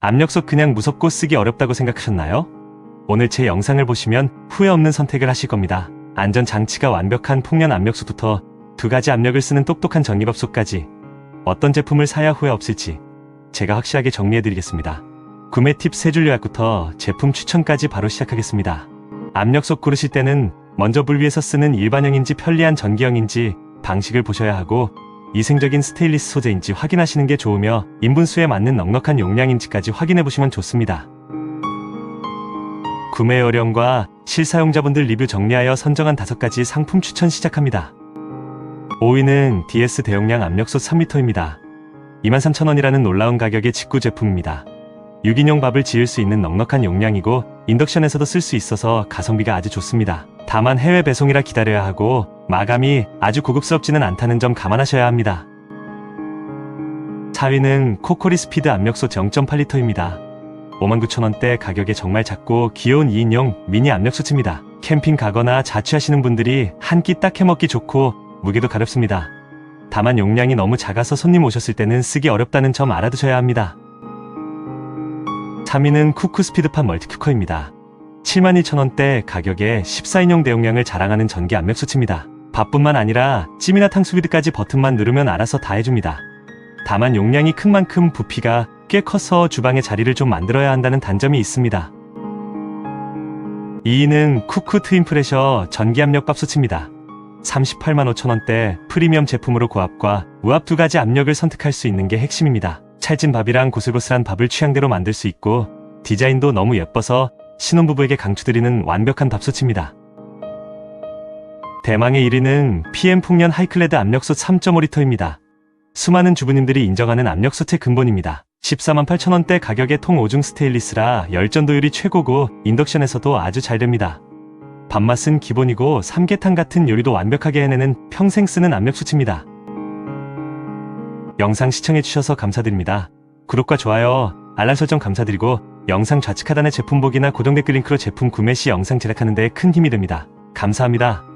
압력솥 그냥 무섭고 쓰기 어렵다고 생각하셨나요? 오늘 제 영상을 보시면 후회 없는 선택을 하실 겁니다. 안전 장치가 완벽한 풍년 압력솥부터 두 가지 압력을 쓰는 똑똑한 전기밥솥까지 어떤 제품을 사야 후회 없을지 제가 확실하게 정리해드리겠습니다. 구매 팁 세 줄 요약부터 제품 추천까지 바로 시작하겠습니다. 압력솥 고르실 때는 먼저 불 위에서 쓰는 일반형인지 편리한 전기형인지 방식을 보셔야 하고 위생적인 스테인리스 소재인지 확인하시는 게 좋으며 인분수에 맞는 넉넉한 용량인지까지 확인해 보시면 좋습니다. 구매 요령과 실사용자분들 리뷰 정리하여 선정한 다섯 가지 상품 추천 시작합니다. 5위는 DS 대용량 압력솥 3리터입니다. 23,000원이라는 놀라운 가격의 직구 제품입니다. 6인용 밥을 지을 수 있는 넉넉한 용량이고 인덕션에서도 쓸 수 있어서 가성비가 아주 좋습니다. 다만 해외 배송이라 기다려야 하고 마감이 아주 고급스럽지는 않다는 점 감안하셔야 합니다. 4위는 코코리 스피드 압력솥 0.8리터입니다. 59,000원대 가격에 정말 작고 귀여운 2인용 미니 압력솥입니다. 캠핑 가거나 자취하시는 분들이 한 끼 딱 해먹기 좋고 무게도 가볍습니다. 다만 용량이 너무 작아서 손님 오셨을 때는 쓰기 어렵다는 점 알아두셔야 합니다. 3위는 쿠크 스피드팝 멀티쿠커입니다. 71,000원대 가격에 14인용 대용량을 자랑하는 전기 압력솥입니다. 밥뿐만 아니라 찜이나 탕수비드까지 버튼만 누르면 알아서 다 해줍니다. 다만 용량이 큰 만큼 부피가 꽤 커서 주방에 자리를 좀 만들어야 한다는 단점이 있습니다. 2위는 쿠크 트윈 프레셔 전기 압력 밥솥입니다. 38만 5천원대 프리미엄 제품으로 고압과 우압 두 가지 압력을 선택할 수 있는 게 핵심입니다. 찰진 밥이랑 고슬고슬한 밥을 취향대로 만들 수 있고 디자인도 너무 예뻐서 신혼부부에게 강추드리는 완벽한 밥솥입니다. 대망의 1위는 PM 풍년 하이클레드 압력솥 3.5리터입니다. 수많은 주부님들이 인정하는 압력솥의 근본입니다. 14만 8천원대 가격의 통 5중 스테인리스라 열전도율이 최고고 인덕션에서도 아주 잘 됩니다. 밥맛은 기본이고 삼계탕 같은 요리도 완벽하게 해내는 평생 쓰는 압력솥입니다. 영상 시청해주셔서 감사드립니다. 구독과 좋아요, 알람 설정 감사드리고 영상 좌측 하단의 제품 보기나 고정 댓글 링크로 제품 구매 시 영상 제작하는 데 큰 힘이 됩니다. 감사합니다.